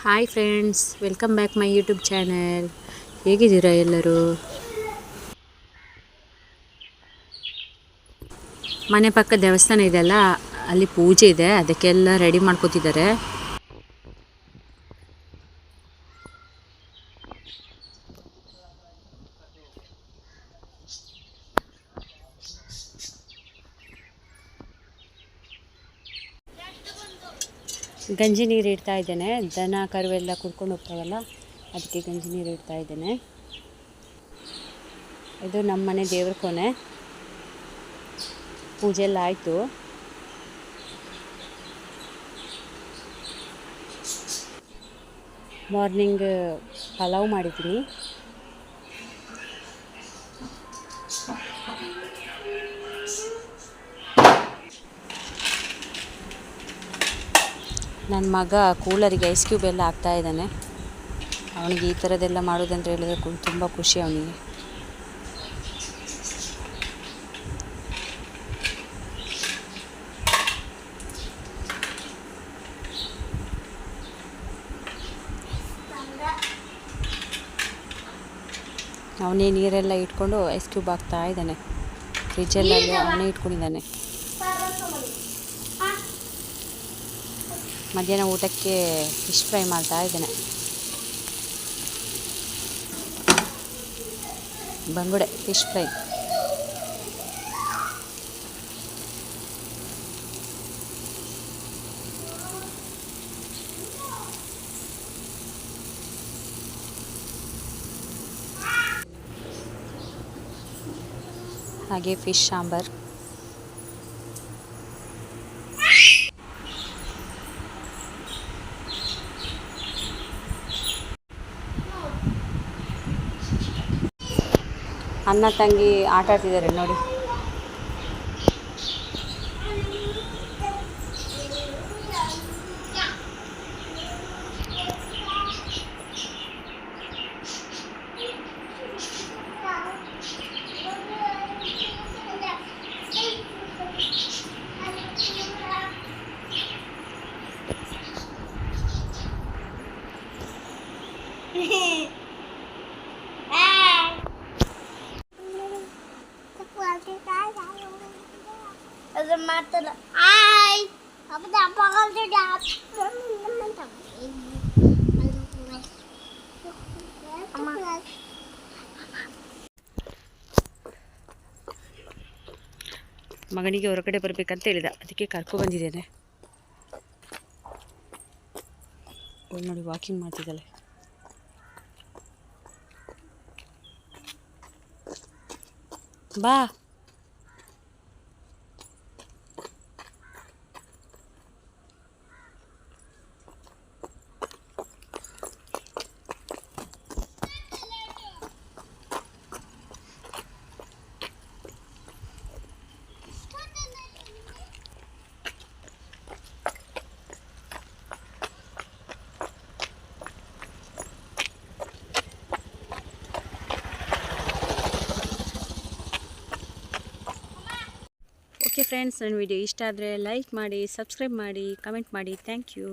Hi friends welcome back my YouTube channel ಹೇಗಿದ್ದೀರಾ ಎಲ್ಲರೂ? ಮನೆ ಪಕ್ಕ ದೇವಸ್ಥಾನ ಇದೆಯಲ್ಲ ಅಲ್ಲಿ ಪೂಜೆ ಇದೆ, ಅದಕ್ಕೆಲ್ಲ ರೆಡಿ ಮಾಡ್ಕೋತಿದ್ದಾರೆ. ಗಂಜಿ ನೀರು ಇಡ್ತಾ ಇದ್ದೇನೆ. ದನ, ಕರುವೆಲ್ಲ ಕುಡ್ಕೊಂಡು ಹೋಗ್ತಾವಲ್ಲ, ಅದಕ್ಕೆ ಗಂಜಿ ನೀರು ಇಡ್ತಾ ಇದ್ದೇನೆ. ಇದು ನಮ್ಮ ಮನೆ ದೇವ್ರ ಕೊನೆ ಪೂಜೆ ಎಲ್ಲ ಆಯಿತು. ಮಾರ್ನಿಂಗ್ ಪಲಾವ್ ಮಾಡಿದ್ದೀನಿ. ನನ್ನ ಮಗ ಕೂಲರಿಗೆ ಐಸ್ ಕ್ಯೂಬ್ ಎಲ್ಲ ಹಾಕ್ತಾ ಇದ್ದಾನೆ. ಅವನಿಗೆ ಈ ಥರದ್ದೆಲ್ಲ ಮಾಡೋದಂತ ಹೇಳಿದ್ರೆ ತುಂಬ ಖುಷಿ ಅವನಿಗೆ. ಅವನೇ ನೀರೆಲ್ಲ ಇಟ್ಕೊಂಡು ಐಸ್ ಕ್ಯೂಬ್ ಹಾಕ್ತಾ ಇದ್ದಾನೆ. ಫ್ರಿಜ್ಜಲ್ಲಿ ಅವನೇ ಇಟ್ಕೊಂಡಿದ್ದಾನೆ. ಮಧ್ಯಾಹ್ನ ಊಟಕ್ಕೆ ಫಿಶ್ ಫ್ರೈ ಮಾಡ್ತಾ ಇದ್ದೇನೆ. ಬಂಗುಡೆ ಫಿಶ್ ಫ್ರೈ ಹಾಗೆ ಫಿಶ್ ಸಾಂಬಾರ್. ಅಣ್ಣ ತಂಗಿ ಆಟ ಆಡ್ತಿದ್ದಾರೆ ನೋಡಿ. ಅದು ಮಾಡ್ತಲ್ಲ ಆಯ್ ಅಪ್ಪದ ಅಪ್ಪ ಕಲ್ತಿದ್ದ ಅಮ್ಮ ಮಗನಿಗೆ ಹೊರಗಡೆ ಬರಬೇಕಂತ ಹೇಳಿದ ಅದಕ್ಕೆ ಕರ್ಕೊ ಬಂದಿದ್ದೇನೆ ಅವ್ಳು ನೋಡಿ ವಾಕಿಂಗ್ ಮಾಡ್ತಿದ್ದಾಳೆ ಬಾ ಓಕೆ ಫ್ರೆಂಡ್ಸ್ ನನ್ನ ವಿಡಿಯೋ ಇಷ್ಟ ಆದರೆ ಲೈಕ್ ಮಾಡಿ ಸಬ್ಸ್ಕ್ರೈಬ್ ಮಾಡಿ ಕಮೆಂಟ್ ಮಾಡಿ. Thank you.